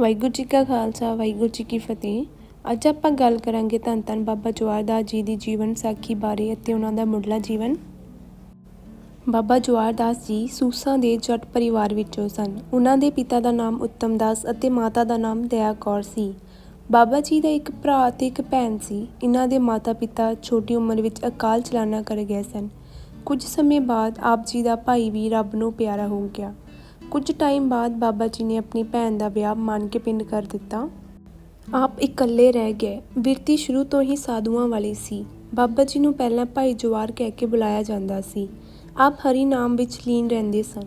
ਵਾਹਿਗੁਰੂ ਜੀ ਕਾ ਖਾਲਸਾ, ਵਾਹਿਗੁਰੂ ਜੀ ਕੀ ਫਤਿਹ। ਅੱਜ ਆਪਾਂ ਗੱਲ ਕਰਾਂਗੇ ਧੰਨ ਧੰਨ ਬਾਬਾ ਜਵਾਰਦਾਸ ਜੀ ਦੀ ਜੀਵਨ ਸਾਖੀ ਬਾਰੇ ਅਤੇ ਉਹਨਾਂ ਦਾ ਮੁੱਢਲਾ ਜੀਵਨ। ਬਾਬਾ ਜਵਾਰਦਾਸ ਜੀ ਸੂਸਾਂ ਦੇ ਜੱਟ ਪਰਿਵਾਰ ਵਿੱਚੋਂ ਸਨ। ਉਹਨਾਂ ਦੇ ਪਿਤਾ ਦਾ ਨਾਮ ਉੱਤਮ ਦਾਸ ਅਤੇ ਮਾਤਾ ਦਾ ਨਾਮ ਦਇਆ ਕੌਰ ਸੀ। ਬਾਬਾ ਜੀ ਦਾ ਇੱਕ ਭਰਾ ਅਤੇ ਇੱਕ ਭੈਣ ਸੀ। ਇਹਨਾਂ ਦੇ ਮਾਤਾ-ਪਿਤਾ ਛੋਟੀ ਉਮਰ ਵਿੱਚ ਅਕਾਲ ਚਲਾਣਾ ਕਰ ਗਏ ਸਨ। ਕੁਝ ਸਮੇਂ ਬਾਅਦ ਆਪ ਜੀ ਦਾ ਭਾਈ ਵੀ ਰੱਬ ਨੂੰ ਪਿਆਰਾ ਹੋ ਗਿਆ। ਕੁਝ ਟਾਈਮ ਬਾਅਦ ਬਾਬਾ ਜੀ ਨੇ ਆਪਣੀ ਭੈਣ ਦਾ ਵਿਆਹ ਮੰਨ ਕੇ ਪਿੰਡ ਕਰ ਦਿੱਤਾ। ਆਪ ਇਕੱਲੇ ਰਹਿ ਗਏ। ਬਿਰਤੀ ਸ਼ੁਰੂ ਤੋਂ ਹੀ ਸਾਧੂਆਂ ਵਾਲੀ ਸੀ। ਬਾਬਾ ਜੀ ਨੂੰ ਪਹਿਲਾਂ ਭਾਈ ਜਵਾਰ ਕਹਿ ਕੇ ਬੁਲਾਇਆ ਜਾਂਦਾ ਸੀ। ਆਪ ਹਰੀ ਨਾਮ ਵਿੱਚ ਲੀਨ ਰਹਿੰਦੇ ਸਨ।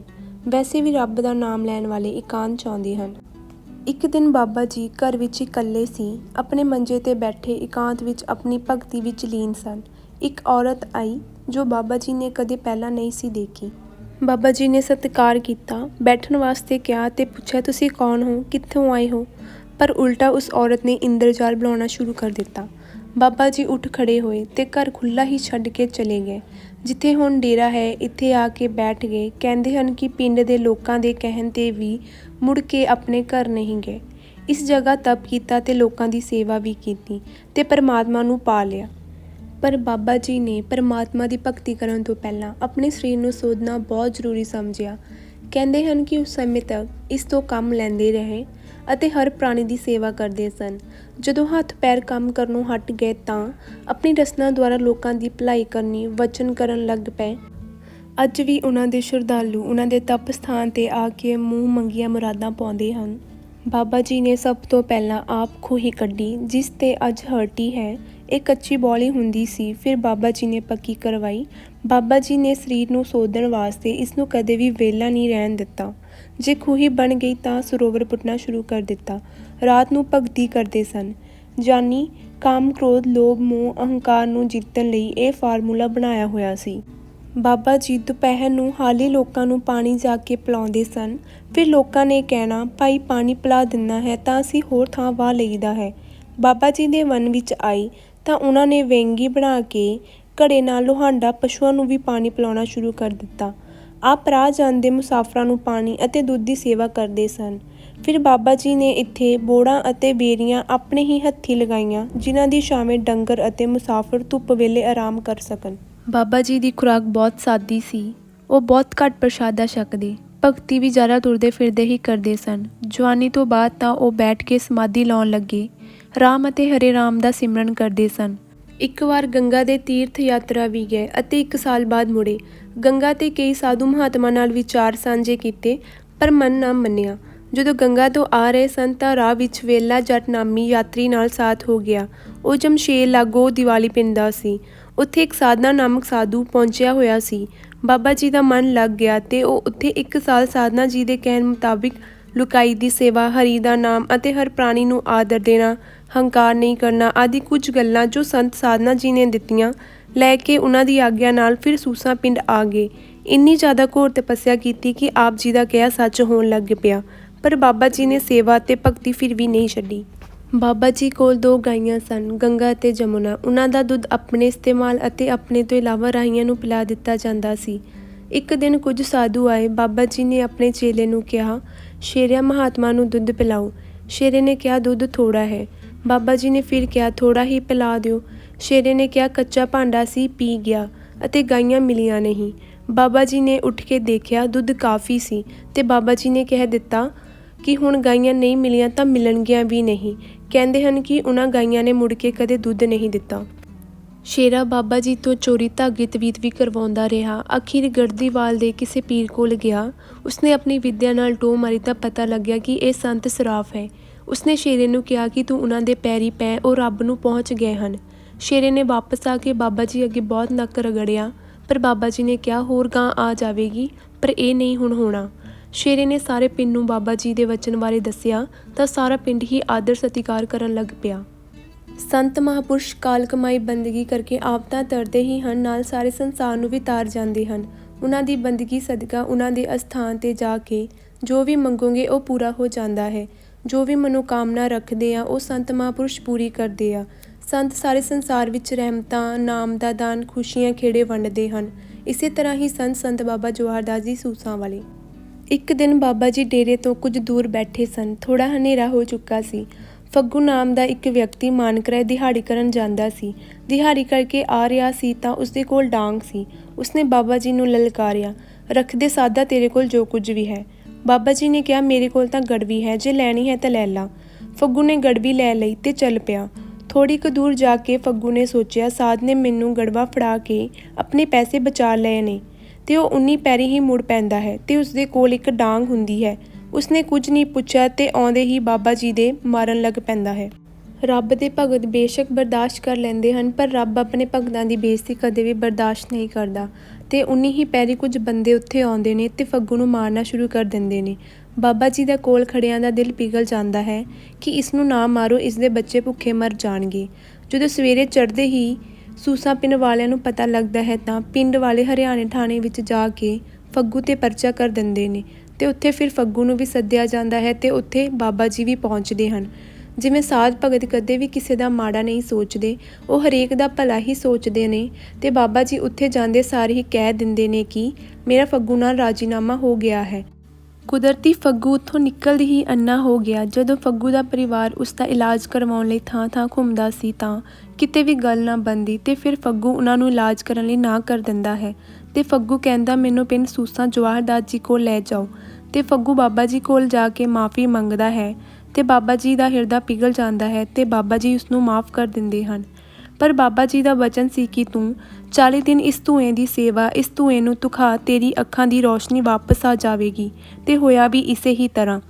ਵੈਸੇ ਵੀ ਰੱਬ ਦਾ ਨਾਮ ਲੈਣ ਵਾਲੇ ਇਕਾਂਤ ਚਾਹੁੰਦੇ ਹਨ। ਇੱਕ ਦਿਨ ਬਾਬਾ ਜੀ ਘਰ ਵਿੱਚ ਇਕੱਲੇ ਸੀ। ਆਪਣੇ ਮੰਜੇ ਤੇ ਬੈਠੇ ਇਕਾਂਤ ਵਿੱਚ ਆਪਣੀ ਭਗਤੀ ਵਿੱਚ ਲੀਨ ਸਨ। ਇੱਕ ਔਰਤ ਆਈ, ਜੋ ਬਾਬਾ ਜੀ ਨੇ ਕਦੇ ਪਹਿਲਾਂ ਨਹੀਂ ਸੀ ਦੇਖੀ। ਬਾਬਾ ਜੀ ਨੇ ਸਤਿਕਾਰ ਕੀਤਾ, ਬੈਠਣ ਵਾਸਤੇ ਕਿਹਾ ਤੇ ਪੁੱਛਿਆ, ਤੁਸੀਂ ਕੌਣ ਹੋ? ਕਿੱਥੋਂ ਆਏ ਹੋ? ਪਰ ਉਲਟਾ ਉਸ ਔਰਤ ਨੇ ਇੰਦਰਜਾਲ ਬੁਲਾਉਣਾ ਸ਼ੁਰੂ ਕਰ ਦਿੱਤਾ। ਬਾਬਾ ਜੀ ਉੱਠ ਖੜੇ ਹੋਏ ਤੇ ਘਰ ਖੁੱਲਾ ਹੀ ਛੱਡ ਕੇ ਚਲੇ ਗਏ। ਜਿੱਥੇ ਹੁਣ ਡੇਰਾ ਹੈ, ਇੱਥੇ ਆ ਕੇ ਬੈਠ ਗਏ। ਕਹਿੰਦੇ ਹਨ ਕਿ ਪਿੰਡ ਦੇ ਲੋਕਾਂ ਦੇ ਕਹਿਣ ਤੇ ਵੀ ਮੁੜ ਕੇ ਆਪਣੇ ਘਰ ਨਹੀਂ ਗਏ। ਇਸ ਜਗ੍ਹਾ ਤਪ ਕੀਤਾ ਤੇ ਲੋਕਾਂ ਦੀ ਸੇਵਾ ਵੀ ਕੀਤੀ ਤੇ ਪਰਮਾਤਮਾ ਨੂੰ ਪਾ ਲਿਆ। ਪਰ ਬਾਬਾ ਜੀ ਨੇ ਪਰਮਾਤਮਾ ਦੀ ਭਗਤੀ ਕਰਨ ਤੋਂ ਪਹਿਲਾਂ ਆਪਣੇ ਸਰੀਰ ਨੂੰ ਸੋਧਣਾ ਬਹੁਤ ਜ਼ਰੂਰੀ ਸਮਝਿਆ। ਕਹਿੰਦੇ ਹਨ ਕਿ ਉਸ ਸਮੇਂ ਤੱਕ ਇਸ ਤੋਂ ਕੰਮ ਲੈਂਦੇ ਰਹੇ ਅਤੇ ਹਰ ਪ੍ਰਾਣੀ ਦੀ ਸੇਵਾ ਕਰਦੇ ਸਨ। ਜਦੋਂ ਹੱਥ ਪੈਰ ਕੰਮ ਕਰਨੋਂ ਹਟ ਗਏ ਤਾਂ ਆਪਣੀ ਰਸਨਾ ਦੁਆਰਾ ਲੋਕਾਂ ਦੀ ਭਲਾਈ ਕਰਨੀ, ਵਚਨ ਕਰਨ ਲੱਗ ਪਏ। ਅੱਜ ਵੀ ਉਹਨਾਂ ਦੇ ਸ਼ਰਧਾਲੂ ਉਹਨਾਂ ਦੇ ਤਪ ਸਥਾਨ ਤੇ ਆ ਕੇ ਮੂੰਹ ਮੰਗੀਆਂ ਮੁਰਾਦਾਂ ਪਾਉਂਦੇ ਹਨ। ਬਾਬਾ ਜੀ ਨੇ ਸਭ ਤੋਂ ਪਹਿਲਾਂ ਆਪ ਖੂਹੀ ਕੱਢੀ, ਜਿਸ ਤੇ ਅੱਜ ਹਰਟੀ ਹੈ। ਇਹ ਕੱਚੀ ਬੌਲੀ ਹੁੰਦੀ ਸੀ, ਫਿਰ ਬਾਬਾ ਜੀ ਨੇ ਪੱਕੀ ਕਰਵਾਈ। ਬਾਬਾ ਜੀ ਨੇ ਸਰੀਰ ਨੂੰ ਸੋਧਣ ਵਾਸਤੇ ਇਸ ਨੂੰ ਕਦੇ ਵੀ ਵੇਲਾ ਨਹੀਂ ਰਹਿਣ ਦਿੱਤਾ। ਜੇ ਖੂਹੀ ਬਣ ਗਈ ਤਾਂ ਸਰੋਵਰ ਪੁੱਟਣਾ ਸ਼ੁਰੂ ਕਰ ਦਿੱਤਾ। ਰਾਤ ਨੂੰ ਭਗਤੀ ਕਰਦੇ ਸਨ। ਜਾਨੀ ਕਾਮ, ਕ੍ਰੋਧ, ਲੋਭ, ਮੋਹ, ਅਹੰਕਾਰ ਨੂੰ ਜਿੱਤਣ ਲਈ ਇਹ ਫਾਰਮੂਲਾ ਬਣਾਇਆ ਹੋਇਆ ਸੀ। ਬਾਬਾ ਜੀ ਦੁਪਹਿਰ ਨੂੰ ਹਾਲੇ ਲੋਕਾਂ ਨੂੰ ਪਾਣੀ ਜਾ ਕੇ ਪਿਲਾਉਂਦੇ ਸਨ। ਫਿਰ ਲੋਕਾਂ ਨੇ ਕਹਿਣਾ, ਭਾਈ, ਪਾਣੀ ਪਿਲਾ ਦਿੰਨਾ ਹੈ ਤਾਂ ਅਸੀਂ ਹੋਰ ਥਾਂ ਵਾਹ ਲਈਦਾ ਹੈ। ਬਾਬਾ ਜੀ ਦੇ ਮਨ ਵਿੱਚ ਆਈ ਤਾਂ ਉਹਨਾਂ ਨੇ ਵੇਂਗੀ ਬਣਾ ਕੇ ਘੜੇ ਨਾਲ ਲੋਹਾਂਡਾ ਪਸ਼ੂਆਂ ਨੂੰ ਵੀ ਪਾਣੀ ਪਿਲਾਉਣਾ ਸ਼ੁਰੂ ਕਰ ਦਿੱਤਾ। ਆਪ ਰਾਹ ਜਾਂਦੇ ਮੁਸਾਫਰਾਂ ਨੂੰ ਪਾਣੀ ਅਤੇ ਦੁੱਧ ਦੀ ਸੇਵਾ ਕਰਦੇ ਸਨ। ਫਿਰ ਬਾਬਾ ਜੀ ਨੇ ਇੱਥੇ ਬੋੜਾਂ ਅਤੇ ਬੇਰੀਆਂ ਆਪਣੇ ਹੀ ਹੱਥੀ ਲਗਾਈਆਂ, ਜਿਨ੍ਹਾਂ ਦੀ ਛਾਵੇਂ ਡੰਗਰ ਅਤੇ ਮੁਸਾਫਰ ਧੁੱਪ ਵੇਲੇ ਆਰਾਮ ਕਰ ਸਕਣ। ਬਾਬਾ ਜੀ ਦੀ ਖੁਰਾਕ ਬਹੁਤ ਸਾਦੀ ਸੀ। ਉਹ ਬਹੁਤ ਘੱਟ ਪ੍ਰਸ਼ਾਦਾ ਛਕਦੇ ਭਗਤੀ ਵੀ ਜ਼ਿਆਦਾ ਤੁਰਦੇ ਫਿਰਦੇ ਹੀ ਕਰਦੇ ਸਨ। ਜਵਾਨੀ ਤੋਂ ਬਾਅਦ ਤਾਂ ਉਹ ਬੈਠ ਕੇ ਸਮਾਧੀ ਲਾਉਣ ਲੱਗੇ। ਰਾਮ ਅਤੇ ਹਰੇ ਰਾਮ ਦਾ ਸਿਮਰਨ ਕਰਦੇ ਸਨ। ਇੱਕ ਵਾਰ ਗੰਗਾ ਦੇ ਤੀਰਥ ਯਾਤਰਾ ਵੀ ਗਏ ਅਤੇ ਇੱਕ ਸਾਲ ਬਾਅਦ ਮੁੜੇ। ਗੰਗਾ ਤੇ ਕਈ ਸਾਧੂ ਮਹਾਤਮਾ ਨਾਲ ਵਿਚਾਰ ਸਾਂਝੇ ਕੀਤੇ, ਪਰ ਮਨ ਨਾ ਮੰਨਿਆ। ਜਦੋਂ ਗੰਗਾ ਤੋਂ ਆ ਰਹੇ ਸਨ ਤਾਂ ਰਾਹ ਵਿੱਚ ਵੇਲਾ ਜੱਟ ਨਾਮੀ ਯਾਤਰੀ ਨਾਲ ਸਾਥ ਹੋ ਗਿਆ। ਉਹ ਜਮਸ਼ੇਰ ਲਾਗੋ ਦੀਵਾਲੀ ਪਿੰਡ ਦਾ ਸੀ। ਉੱਥੇ ਇੱਕ ਸਾਧਨਾ ਨਾਮਕ ਸਾਧੂ ਪਹੁੰਚਿਆ ਹੋਇਆ ਸੀ। ਬਾਬਾ ਜੀ ਦਾ ਮਨ ਲੱਗ ਗਿਆ ਤੇ ਉਹ ਉੱਥੇ ਇੱਕ ਸਾਲ ਸਾਧਨਾ ਜੀ ਦੇ ਕਹਿਣ ਮੁਤਾਬਿਕ ਲੁਕਾਈ ਦੀ ਸੇਵਾ, ਹਰੀ ਦਾ ਨਾਮ ਅਤੇ ਹਰ ਪ੍ਰਾਣੀ ਨੂੰ ਆਦਰ ਦੇਣਾ, ਹੰਕਾਰ ਨਹੀਂ ਕਰਨਾ ਆਦਿ ਕੁਝ ਗੱਲਾਂ ਜੋ ਸੰਤ ਸਾਧਨਾ ਜੀ ਨੇ ਦਿੱਤੀਆਂ, ਲੈ ਕੇ ਉਹਨਾਂ ਦੀ ਆਗਿਆ ਨਾਲ ਫਿਰ ਸੂਸਾ ਪਿੰਡ ਆ ਗਏ। ਇੰਨੀ ਜ਼ਿਆਦਾ ਘੋਰ ਤਪੱਸਿਆ ਕੀਤੀ ਕਿ ਆਪ ਜੀ ਦਾ ਕਿਹਾ ਸੱਚ ਹੋਣ ਲੱਗ ਪਿਆ, ਪਰ ਬਾਬਾ ਜੀ ਨੇ ਸੇਵਾ ਤੇ ਭਗਤੀ ਫਿਰ ਵੀ ਨਹੀਂ ਛੱਡੀ। ਬਾਬਾ ਜੀ ਕੋਲ ਦੋ ਗਾਈਆਂ ਸਨ, ਗੰਗਾ ਅਤੇ ਜਮੁਨਾ। ਉਹਨਾਂ ਦਾ ਦੁੱਧ ਆਪਣੇ ਇਸਤੇਮਾਲ ਅਤੇ ਆਪਣੇ ਤੋਂ ਇਲਾਵਾ ਰਾਹੀਆਂ ਨੂੰ ਪਿਲਾ ਦਿੱਤਾ ਜਾਂਦਾ ਸੀ। ਇੱਕ ਦਿਨ ਕੁਝ ਸਾਧੂ ਆਏ, ਬਾਬਾ ਜੀ ਨੇ ਆਪਣੇ ਚੇਲੇ ਨੂੰ ਕਿਹਾ, ਸ਼ੇਰਿਆ, ਮਹਾਤਮਾ ਨੂੰ ਦੁੱਧ ਪਿਲਾਓ। ਸ਼ੇਰੇ ਨੇ ਕਿਹਾ, ਦੁੱਧ ਥੋੜਾ ਹੈ। ਬਾਬਾ ਜੀ ਨੇ ਫਿਰ ਕਿਹਾ ਥੋੜਾ ਹੀ ਪਿਲਾ ਦਿਓ। ਸ਼ੇਰੇ ਨੇ ਕਿਹਾ, ਕੱਚਾ ਭਾਂਡਾ ਸੀ, ਪੀ ਗਿਆ ਅਤੇ ਗਾਈਆਂ ਮਿਲੀਆਂ ਨਹੀਂ। ਬਾਬਾ ਜੀ ਨੇ ਉੱਠ ਕੇ ਦੇਖਿਆ, ਦੁੱਧ ਕਾਫੀ ਸੀ ਤੇ ਬਾਬਾ ਜੀ ਨੇ ਕਹਿ ਦਿੱਤਾ ਕਿ ਹੁਣ ਗਾਈਆਂ ਨਹੀਂ ਮਿਲੀਆਂ ਤਾਂ ਮਿਲਣਗੀਆਂ ਵੀ ਨਹੀਂ। ਕਹਿੰਦੇ ਹਨ ਕਿ ਉਹਨਾਂ ਗਾਈਆਂ ਨੇ ਮੁੜ ਕੇ ਕਦੇ ਦੁੱਧ ਨਹੀਂ ਦਿੱਤਾ। ਸ਼ੇਰਾ ਬਾਬਾ ਜੀ ਤੋਂ ਚੋਰੀ ਧਾਗੇ ਤਵੀਤ ਵੀ ਕਰਵਾਉਂਦਾ ਰਿਹਾ। ਅਖੀਰ ਗੜਦੀਵਾਲ ਦੇ ਕਿਸੇ ਪੀਰ ਕੋਲ ਗਿਆ। ਉਸਨੇ ਆਪਣੀ ਵਿੱਦਿਆ ਨਾਲ ਟੋ ਮਾਰੀ ਤਾਂ ਪਤਾ ਲੱਗਿਆ ਕਿ ਇਹ ਸੰਤ ਸਰਾਫ ਹੈ। ਉਸਨੇ ਸ਼ੇਰੇ ਨੂੰ ਕਿਹਾ ਕਿ ਤੂੰ ਉਹਨਾਂ ਦੇ ਪੈਰੀ ਪੈ, ਉਹ ਰੱਬ ਨੂੰ ਪਹੁੰਚ ਗਏ ਹਨ। ਸ਼ੇਰੇ ਨੇ ਵਾਪਸ ਆ ਕੇ ਬਾਬਾ ਜੀ ਅੱਗੇ ਬਹੁਤ ਨੱਕ ਰਗੜਿਆ। ਪਰ ਬਾਬਾ ਜੀ ਨੇ ਕਿਹਾ, ਹੋਰ ਗਾਂ ਆ ਜਾਵੇਗੀ, ਪਰ ਇਹ ਨਹੀਂ ਹੁਣ ਹੋਣਾ। ਸ਼ੇਰੇ ਨੇ ਸਾਰੇ ਪਿੰਡ ਨੂੰ ਬਾਬਾ ਜੀ ਦੇ ਵਚਨ ਬਾਰੇ ਦੱਸਿਆ ਤਾਂ ਸਾਰਾ ਪਿੰਡ ਹੀ ਆਦਰ ਸਤਿਕਾਰ ਕਰਨ ਲੱਗ ਪਿਆ। ਸੰਤ ਮਹਾਪੁਰਸ਼ ਕਾਲ ਕਮਾਈ ਬੰਦਗੀ ਕਰਕੇ ਆਪ ਤਾਂ ਤਰਦੇ ਹੀ ਹਨ, ਨਾਲ ਸਾਰੇ ਸੰਸਾਰ ਨੂੰ ਵੀ ਤਾਰ ਜਾਂਦੇ ਹਨ। ਉਹਨਾਂ ਦੀ ਬੰਦਗੀ ਸਦਕਾ ਉਹਨਾਂ ਦੇ ਅਸਥਾਨ ਤੇ ਜਾ ਕੇ ਜੋ ਵੀ ਮੰਗੋਗੇ ਉਹ ਪੂਰਾ ਹੋ ਜਾਂਦਾ ਹੈ। ਜੋ ਵੀ ਮਨੋਕਾਮਨਾ ਰੱਖਦੇ ਆ, ਉਹ ਸੰਤ ਮਹਾਪੁਰਸ਼ ਪੂਰੀ ਕਰਦੇ ਆ। ਸੰਤ ਸਾਰੇ ਸੰਸਾਰ ਵਿੱਚ ਰਹਿਮਤਾਂ, ਨਾਮ ਦਾ ਦਾਨ, ਖੁਸ਼ੀਆਂ ਖੇੜੇ ਵੰਡਦੇ ਹਨ। ਇਸੇ ਤਰ੍ਹਾਂ ਹੀ ਸੰਤ ਸੰਤ ਬਾਬਾ ਜਵਾਹਰਦਾਸ ਜੀ ਸੂਸਾਂ ਵਾਲੇ। ਇੱਕ ਦਿਨ ਬਾਬਾ ਜੀ ਡੇਰੇ ਤੋਂ ਕੁਝ ਦੂਰ ਬੈਠੇ ਸਨ। ਥੋੜਾ ਹਨੇਰਾ ਹੋ ਚੁੱਕਾ ਸੀ। ਫੱਗੂ ਨਾਮ ਦਾ ਇੱਕ ਵਿਅਕਤੀ ਮਾਨਕਰਾਏ ਦਿਹਾੜੀ ਕਰਨ ਜਾਂਦਾ ਸੀ। ਦਿਹਾੜੀ ਕਰਕੇ ਆ ਰਿਹਾ ਸੀ ਤਾਂ ਉਸਦੇ ਕੋਲ ਡਾਂਗ ਸੀ। ਉਸਨੇ ਬਾਬਾ ਜੀ ਨੂੰ ਲਲਕਾਰਿਆ ਰੱਖ ਦੇ ਸਾਦਾ ਤੇਰੇ ਕੋਲ ਜੋ ਕੁਝ ਵੀ ਹੈ। ਬਾਬਾ ਜੀ ਨੇ ਕਿਹਾ, ਮੇਰੇ ਕੋਲ ਤਾਂ ਗੜਵੀ ਹੈ, ਜੇ ਲੈਣੀ ਹੈ ਤਾਂ ਲੈ ਲਾ। ਫੱਗੂ ਨੇ ਗੜਵੀ ਲੈ ਲਈ ਤੇ ਚੱਲ ਪਿਆ। ਥੋੜੀ ਕੁ ਦੂਰ ਜਾ ਕੇ ਫੱਗੂ ਨੇ ਸੋਚਿਆ, ਸਾਧ ਨੇ ਮੈਨੂੰ ਗੜਵਾ ਫੜਾ ਕੇ ਆਪਣੇ ਪੈਸੇ ਬਚਾ ਲਏ ਨੇ। ਤੇ ਉਹ ਉਨੀ ਪੈਰੀ ਹੀ ਮੁੜ ਪੈਂਦਾ ਹੈ ਤੇ ਉਸਦੇ ਕੋਲ ਇੱਕ ਡਾਂਗ ਹੁੰਦੀ ਹੈ। ਉਸਨੇ ਕੁਝ ਨਹੀਂ ਪੁੱਛਿਆ ਤੇ ਆਉਂਦੇ ਹੀ ਬਾਬਾ ਜੀ ਦੇ ਮਾਰਨ ਲੱਗ ਪੈਂਦਾ ਹੈ। ਰੱਬ ਦੇ ਭਗਤ ਬੇਸ਼ੱਕ ਬਰਦਾਸ਼ਤ ਕਰ ਲੈਂਦੇ ਹਨ, ਪਰ ਰੱਬ ਆਪਣੇ ਭਗਤਾਂ ਦੀ ਬੇਇੱਜ਼ਤੀ ਕਦੇ ਵੀ ਬਰਦਾਸ਼ਤ ਨਹੀਂ ਕਰਦਾ ਤੇ ਉਨੀ ਹੀ ਪੈਰੀ ਕੁਝ ਬੰਦੇ ਉੱਥੇ ਆਉਂਦੇ ਨੇ ਤੇ ਫੱਗੂ ਨੂੰ ਮਾਰਨਾ ਸ਼ੁਰੂ ਕਰ ਦਿੰਦੇ ਨੇ। ਬਾਬਾ ਜੀ ਦਾ ਕੋਲ ਖੜਿਆਂ ਦਾ ਦਿਲ ਪਿਘਲ ਜਾਂਦਾ ਹੈ ਕਿ ਇਸ ਨੂੰ ਨਾ ਮਾਰੋ, ਇਸ ਦੇ ਬੱਚੇ ਭੁੱਖੇ ਮਰ ਜਾਣਗੇ। ਜਦੋਂ ਸਵੇਰੇ ਚੜ੍ਹਦੇ ਹੀ ਸੂਸਾ ਪਿੰਡ ਵਾਲਿਆਂ ਨੂੰ ਪਤਾ ਲੱਗਦਾ ਹੈ ਤਾਂ ਪਿੰਡ ਵਾਲੇ ਹਰਿਆਣੇ ਥਾਣੇ ਵਿੱਚ ਜਾ ਕੇ ਫੱਗੂ ਤੇ ਪਰਚਾ ਕਰ ਦਿੰਦੇ ਨੇ ਤੇ ਉੱਥੇ ਫਿਰ ਫੱਗੂ ਨੂੰ ਵੀ ਸੱਦਿਆ ਜਾਂਦਾ ਹੈ ਤੇ ਉੱਥੇ ਬਾਬਾ ਜੀ ਵੀ ਪਹੁੰਚਦੇ ਹਨ। ਜਿਵੇਂ ਸਾਧ ਭਗਤ ਕਦੇ ਵੀ ਕਿਸੇ ਦਾ ਮਾੜਾ ਨਹੀਂ ਸੋਚਦੇ, ਉਹ ਹਰੇਕ ਦਾ ਭਲਾ ਹੀ ਸੋਚਦੇ ਨੇ ਤੇ ਬਾਬਾ ਜੀ ਉੱਥੇ ਜਾਂਦੇ ਸਾਰੇ ਹੀ ਕਹਿ ਦਿੰਦੇ ਨੇ ਕਿ ਮੇਰਾ ਫੱਗੂ ਨਾਲ ਰਾਜੀਨਾਮਾ ਹੋ ਗਿਆ ਹੈ। ਕੁਦਰਤੀ ਫੱਗੂ ਉੱਥੋਂ ਨਿਕਲਦੇ ਹੀ ਅੰਨਾ ਹੋ ਗਿਆ। ਜਦੋਂ ਫੱਗੂ ਦਾ ਪਰਿਵਾਰ ਉਸ ਦਾ ਇਲਾਜ ਕਰਵਾਉਣ ਲਈ ਥਾਂ-ਥਾਂ ਘੁੰਮਦਾ ਸੀ ਤਾਂ ਕਿਤੇ ਵੀ ਗੱਲ ਨਾ ਬੰਦੀ ਤੇ ਫਿਰ ਫੱਗੂ ਉਹਨਾਂ ਨੂੰ ਇਲਾਜ ਕਰਨ ਲਈ ਨਾ ਕਰ ਦਿੰਦਾ ਹੈ। ਤੇ ਫੱਗੂ ਕਹਿੰਦਾ, ਮੈਨੂੰ ਪਿੰਡ ਸੂਸਾਂ ਜਵਾਹਰਦਾਸ ਜੀ ਕੋਲ ਲੈ ਜਾਓ। ਤੇ ਫੱਗੂ ਬਾਬਾ ਜੀ ਕੋਲ ਜਾ ਕੇ ਮਾਫੀ ਮੰਗਦਾ ਹੈ ਤੇ ਬਾਬਾ ਜੀ ਦਾ ਹਿਰਦਾ ਪਿਘਲ ਜਾਂਦਾ ਹੈ ਤੇ ਬਾਬਾ ਜੀ ਉਸ ਨੂੰ ਮਾਫ ਕਰ ਦਿੰਦੇ ਹਨ। ਪਰ ਬਾਬਾ ਜੀ ਦਾ ਵਚਨ ਸੀ ਕਿ ਤੂੰ 40 ਦਿਨ ਇਸ ਧੂਏ ਦੀ ਸੇਵਾ, ਇਸ ਧੂਏ ਨੂੰ ਤੁਖਾ ਤੇਰੀ ਅੱਖਾਂ ਦੀ ਰੋਸ਼ਨੀ ਵਾਪਸ ਆ ਜਾਵੇਗੀ ਤੇ ਹੋਇਆ ਵੀ ਇਸੇ ਹੀ ਤਰ੍ਹਾਂ।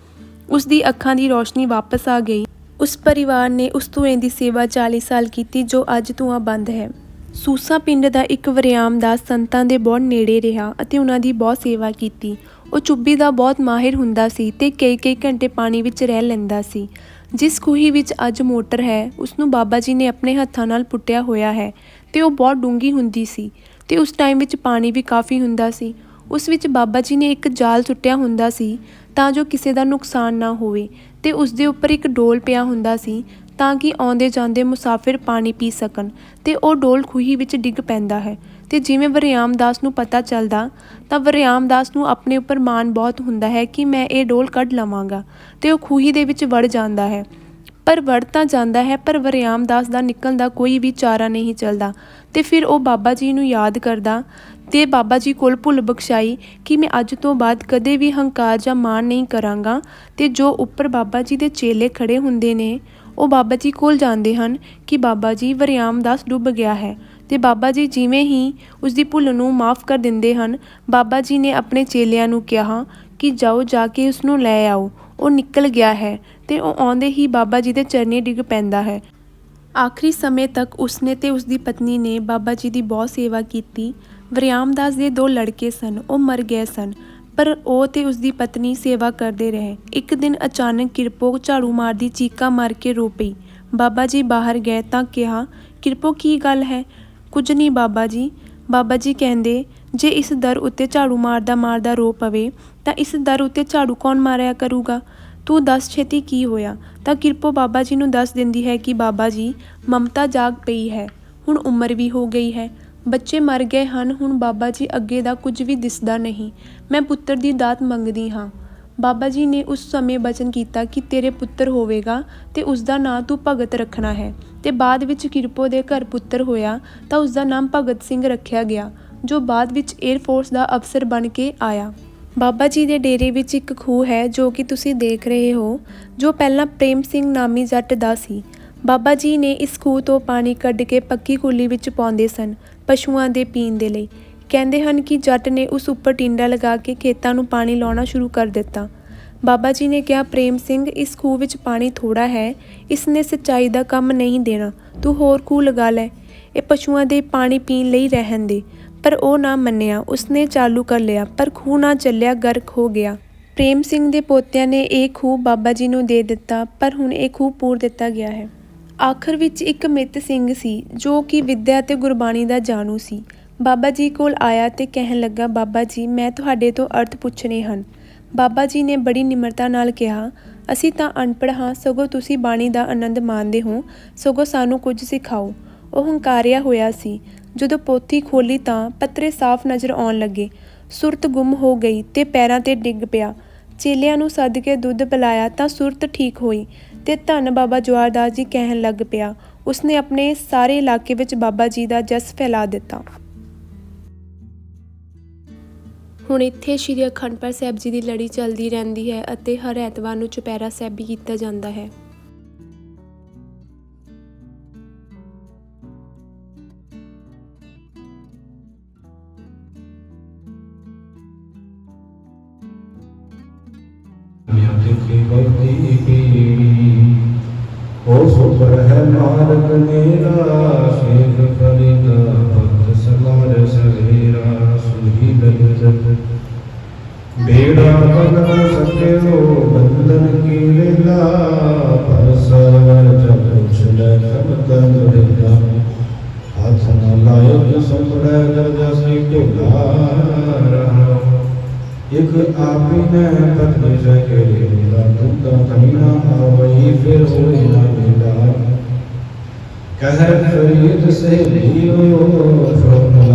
ਉਸ ਦੀ ਅੱਖਾਂ ਦੀ ਰੋਸ਼ਨੀ ਵਾਪਸ ਆ ਗਈ। ਉਸ ਪਰਿਵਾਰ ਨੇ ਉਸ ਧੂਏ ਦੀ ਸੇਵਾ 40 ਸਾਲ ਕੀਤੀ ਜੋ ਅੱਜ ਧੂਆਂ ਬੰਦ ਹੈ। ਸੂਸਾ ਪਿੰਡ ਦਾ ਇੱਕ ਵਰਿਆਮ ਦਾਸ ਸੰਤਾਂ ਦੇ ਬਹੁਤ ਨੇੜੇ ਰਿਹਾ ਅਤੇ ਉਹਨਾਂ ਦੀ ਬਹੁਤ ਸੇਵਾ ਕੀਤੀ। ਉਹ ਚੁੱਭੀ ਦਾ ਬਹੁਤ ਮਾਹਿਰ ਹੁੰਦਾ ਸੀ ਤੇ ਕਈ-ਕਈ ਘੰਟੇ ਪਾਣੀ ਵਿੱਚ ਰਹਿ ਲੈਂਦਾ ਸੀ। ਜਿਸ ਖੂਹੀ ਵਿੱਚ ਅੱਜ ਮੋਟਰ ਹੈ ਉਸ ਨੂੰ ਬਾਬਾ ਜੀ ਨੇ ਆਪਣੇ ਹੱਥਾਂ ਨਾਲ ਪੁੱਟਿਆ ਹੋਇਆ ਹੈ ਤੇ ਉਹ ਬਹੁਤ ਡੂੰਗੀ ਹੁੰਦੀ ਸੀ ਤੇ ਉਸ ਟਾਈਮ ਵਿੱਚ ਪਾਣੀ ਵੀ ਕਾਫੀ ਹੁੰਦਾ ਸੀ। ਉਸ ਵਿੱਚ ਬਾਬਾ ਜੀ ਨੇ ਇੱਕ ਜਾਲ ਸੁੱਟਿਆ ਹੁੰਦਾ ਸੀ ਤਾਂ ਜੋ ਕਿਸੇ ਦਾ ਨੁਕਸਾਨ ਨਾ ਹੋਵੇ ਤੇ ਉਸ ਦੇ ਉੱਪਰ ਇੱਕ ਡੋਲ ਪਿਆ ਹੁੰਦਾ ਸੀ ਤਾਂ ਕਿ ਆਉਂਦੇ ਜਾਂਦੇ ਮੁਸਾਫਿਰ ਪਾਣੀ ਪੀ ਸਕਣ ਤੇ ਉਹ ਡੋਲ ਖੂਹੀ ਵਿੱਚ ਡਿੱਗ ਪੈਂਦਾ ਹੈ। ਤੇ ਜਿਵੇਂ ਵਰਿਆਮ ਦਾਸ ਨੂੰ ਪਤਾ ਚੱਲਦਾ, ਤਾਂ ਵਰਿਆਮ ਦਾਸ ਨੂੰ ਆਪਣੇ ਉੱਪਰ ਮਾਣ ਬਹੁਤ ਹੁੰਦਾ ਹੈ ਕਿ ਮੈਂ ਇਹ ਡੋਲ ਕੱਢ ਲਵਾਂਗਾ ਤੇ ਉਹ ਖੂਹੀ ਦੇ ਵਿੱਚ ਵੜ ਜਾਂਦਾ ਹੈ। ਪਰ ਵੜ ਤਾਂ ਜਾਂਦਾ ਹੈ, ਪਰ ਵਰਿਆਮ ਦਾਸ ਦਾ ਨਿਕਲਣ ਦਾ ਕੋਈ ਵੀ ਚਾਰਾ ਨਹੀਂ ਚੱਲਦਾ। ਤੇ ਫਿਰ ਉਹ ਬਾਬਾ ਜੀ ਨੂੰ ਯਾਦ ਕਰਦਾ ਤੇ ਬਾਬਾ ਜੀ ਕੋਲ ਭੁੱਲ ਬਖਸ਼ਾਈ ਕਿ ਮੈਂ ਅੱਜ ਤੋਂ ਬਾਅਦ ਕਦੇ ਵੀ ਹੰਕਾਰ ਜਾਂ ਮਾਣ ਨਹੀਂ ਕਰਾਂਗਾ ਤੇ ਜੋ ਉੱਪਰ ਬਾਬਾ ਜੀ ਦੇ ਚੇਲੇ ਖੜੇ ਹੁੰਦੇ ਨੇ, ਉਹ ਬਾਬਾ ਜੀ ਕੋਲ ਜਾਂਦੇ ਹਨ ਕਿ ਬਾਬਾ ਜੀ, ਵਰਿਆਮ ਦਾਸ ਡੁੱਬ ਗਿਆ ਹੈ। ਤੇ ਬਾਬਾ ਜੀ ਜਿਵੇਂ ਹੀ ਉਸ ਦੀ ਭੁੱਲ ਨੂੰ ਮਾਫ ਕਰ ਦਿੰਦੇ ਹਨ, ਬਾਬਾ ਜੀ ਨੇ ਆਪਣੇ ਚੇਲਿਆਂ ਨੂੰ ਕਿਹਾ ਕਿ ਜਾਓ ਜਾ ਕੇ ਉਸ ਨੂੰ ਲੈ ਆਓ। ਉਹ ਨਿਕਲ ਗਿਆ ਹੈ ਤੇ ਉਹ ਆਉਂਦੇ ਹੀ ਬਾਬਾ ਜੀ ਦੇ ਚਰਨੀ ਡਿੱਗ ਪੈਂਦਾ ਹੈ। ਆਖਰੀ ਸਮੇਂ ਤੱਕ ਉਸਨੇ ਤੇ ਉਸਦੀ ਪਤਨੀ ਨੇ ਬਾਬਾ ਜੀ ਦੀ ਬਹੁਤ ਸੇਵਾ ਕੀਤੀ। ਵਰਿਆਮਦਾਸ ਦੇ ਦੋ ਲੜਕੇ ਸਨ, ਉਹ ਮਰ ਗਏ ਸਨ, ਪਰ ਉਹ ਤੇ ਉਸਦੀ ਪਤਨੀ ਸੇਵਾ ਕਰਦੇ ਰਹੇ। ਇੱਕ ਦਿਨ ਅਚਾਨਕ ਕਿਰਪੋ ਝਾੜੂ ਮਾਰਦੀ ਚੀਕਾ ਮਾਰ ਕੇ ਰੋ ਪਈ। ਬਾਬਾ ਜੀ ਬਾਹਰ ਗਏ ਤਾਂ ਕਿਹਾ, ਕਿਰਪੋ, ਕੀ ਗੱਲ ਹੈ? ਕੁਝ ਨਹੀਂ ਬਾਬਾ ਜੀ। ਬਾਬਾ ਜੀ ਕਹਿੰਦੇ, ਜੇ ਇਸ ਦਰ ਉੱਤੇ ਝਾੜੂ ਮਾਰਦਾ ਮਾਰਦਾ ਰੋ ਪਵੇ, ਤਾਂ ਇਸ ਦਰ ਉੱਤੇ ਝਾੜੂ ਕੌਣ ਮਾਰਿਆ ਕਰੂਗਾ? ਤੂੰ ਦੱਸ ਛੇਤੀ ਕੀ ਹੋਇਆ? ਤਾਂ ਕਿਰਪੋ ਬਾਬਾ ਜੀ ਨੂੰ ਦੱਸ ਦਿੰਦੀ ਹੈ ਕਿ ਬਾਬਾ ਜੀ, ਮਮਤਾ ਜਾਗ ਪਈ ਹੈ। ਹੁਣ ਉਮਰ ਵੀ ਹੋ ਗਈ ਹੈ। ਬੱਚੇ ਮਰ ਗਏ ਹਨ, ਹੁਣ ਬਾਬਾ ਜੀ ਅੱਗੇ ਦਾ ਕੁਝ ਵੀ ਦਿਸਦਾ ਨਹੀਂ। ਮੈਂ ਪੁੱਤਰ ਦੀ ਦਾਤ ਮੰਗਦੀ ਹਾਂ। ਬਾਬਾ ਜੀ ਨੇ ਉਸ ਸਮੇਂ ਬਚਨ ਕੀਤਾ ਕਿ ਤੇਰੇ ਪੁੱਤਰ ਹੋਵੇਗਾ ਤੇ ਉਸ ਦਾ ਨਾਂ ਤੂੰ ਭਗਤ ਰੱਖਣਾ ਹੈ। ਤੇ ਬਾਅਦ ਵਿੱਚ ਕਿਰਪੋ ਦੇ ਘਰ ਪੁੱਤਰ ਹੋਇਆ ਤਾਂ ਉਸ ਦਾ ਨਾਮ ਭਗਤ ਸਿੰਘ ਰੱਖਿਆ ਗਿਆ, ਜੋ ਬਾਅਦ ਵਿੱਚ 에ਅਰ ਫੋਰਸ ਦਾ ਅਫਸਰ ਬਣ ਕੇ ਆਇਆ। ਬਾਬਾ ਜੀ ਦੇ ਡੇਰੇ ਵਿੱਚ ਇੱਕ ਖੂਹ ਹੈ ਜੋ ਕਿ ਤੁਸੀਂ ਦੇਖ ਰਹੇ ਹੋ, ਜੋ ਪਹਿਲਾਂ ਪ੍ਰੇਮ ਸਿੰਘ ਨਾਮੀ ਜੱਟ ਦਾ ਸੀ। ਬਾਬਾ ਜੀ ਨੇ ਇਸ ਖੂਹ ਤੋਂ ਪਾਣੀ ਕੱਢ ਕੇ ਪੱਕੀ ਕੁੱਲੀ ਵਿੱਚ ਪਾਉਂਦੇ ਸਨ, ਪਸ਼ੂਆਂ ਦੇ ਪੀਣ ਦੇ ਲਈ। ਕਹਿੰਦੇ ਹਨ ਕਿ ਜੱਟ ਨੇ ਉਸ ਉੱਪਰ ਟਿੰਡਾ ਲਗਾ ਕੇ ਖੇਤਾਂ ਨੂੰ ਪਾਣੀ ਲਾਉਣਾ ਸ਼ੁਰੂ ਕਰ ਦਿੱਤਾ। ਬਾਬਾ ਜੀ ਨੇ ਕਿਹਾ, ਪ੍ਰੇਮ ਸਿੰਘ, ਇਸ ਖੂਹ ਵਿੱਚ ਪਾਣੀ ਥੋੜਾ ਹੈ ਇਸ ਨੇ ਸੱਚਾਈ ਦਾ ਕੰਮ ਨਹੀਂ ਦੇਣਾ। ਤੂੰ ਹੋਰ ਖੂਹ ਲਗਾ ਲੈ। ਇਹ ਪਸ਼ੂਆਂ ਦੇ ਪਾਣੀ ਪੀਣ ਲਈ ਰਹਿਣ ਦੇ। ਪਰ ਉਹ ਨਾ ਮੰਨਿਆ। ਉਸਨੇ ਚਾਲੂ ਕਰ ਲਿਆ, ਪਰ ਖੂਹ ਨਾ ਚੱਲਿਆ, ਗਰਕ ਹੋ ਗਿਆ। ਪ੍ਰੇਮ ਸਿੰਘ ਦੇ ਪੋਤਿਆਂ ਨੇ ਇਹ ਖੂਹ ਬਾਬਾ ਜੀ ਨੂੰ ਦੇ ਦਿੱਤਾ, ਪਰ ਹੁਣ ਇਹ ਖੂਹ ਪੂਰ ਦਿੱਤਾ ਗਿਆ ਹੈ। ਆਖਰ ਵਿੱਚ ਇੱਕ ਮਿੱਤ ਸਿੰਘ ਸੀ, ਜੋ ਕਿ ਵਿੱਦਿਆ ਤੇ ਗੁਰਬਾਣੀ ਦਾ ਜਾਣੂ ਸੀ। ਬਾਬਾ ਜੀ ਕੋਲ ਆਇਆ ਤੇ ਕਹਿਣ ਲੱਗਾ, ਬਾਬਾ ਜੀ, ਮੈਂ ਤੁਹਾਡੇ ਤੋਂ ਅਰਥ ਪੁੱਛਣੇ ਹਨ। ਬਾਬਾ ਜੀ ਨੇ ਬੜੀ ਨਿਮਰਤਾ ਨਾਲ ਕਿਹਾ, ਅਸੀਂ ਤਾਂ ਅਨਪੜ੍ਹ ਹਾਂ, ਸਗੋਂ ਤੁਸੀਂ ਬਾਣੀ ਦਾ ਆਨੰਦ ਮਾਣਦੇ ਹੋ, ਸਗੋਂ ਸਾਨੂੰ ਕੁਝ ਸਿਖਾਓ। ਉਹ ਹੰਕਾਰਿਆ ਹੋਇਆ ਸੀ। ਜਦੋਂ ਪੋਥੀ ਖੋਲੀ ਤਾਂ ਪੱਤਰੇ ਸਾਫ਼ ਨਜ਼ਰ ਆਉਣ ਲੱਗੇ। ਸੁਰਤ ਗੁੰਮ ਹੋ ਗਈ ਤੇ ਪੈਰਾਂ ਤੇ ਡਿੱਗ ਪਿਆ। ਚੇਲਿਆਂ ਨੂੰ ਸੱਦ ਕੇ ਦੁੱਧ ਪਿਲਾਇਆ ਤਾਂ ਸੁਰਤ ਠੀਕ ਹੋਈ ਤੇ ਧੰਨ ਬਾਬਾ ਜਵਾਰਦਾਸ ਜੀ ਕਹਿਣ ਲੱਗ ਪਿਆ, ਉਸਨੇ ਆਪਣੇ ਸਾਰੇ ਇਲਾਕੇ ਵਿੱਚ ਬਾਬਾ ਜੀ ਦਾ ਜਸ ਫੈਲਾ ਦਿੱਤਾ। ਹੁਣ ਇੱਥੇ ਸ਼੍ਰੀ ਅਖੰਡ ਪਾਠ ਸਾਹਿਬ ਜੀ ਦੀ ਲੜੀ ਚੱਲਦੀ ਰਹਿੰਦੀ ਹੈ ਅਤੇ ਹਰ ਐਤਵਾਰ ਨੂੰ ਚੁਪਹਿਰਾ ਸਾਹਿਬ ਵੀ ਕੀਤਾ ਜਾਂਦਾ ਹੈ। ਉਸ ਪਰ ਹੈ ਮਾਰਗ ਮੇਰਾ, ਸ਼ੇਖ ਫਰੀਦਾ। बेड़ा बना सके वो बंधन की लीला पर सरवर जब छुले सब दंड लीला हाथ न लायो जो संभड़े जब जैसे टोला एक आपी ने पत्नी से के लीला तुम तो कहीं ना आवई फिर हुई ना लीला कहर फरीद से लियो फरमा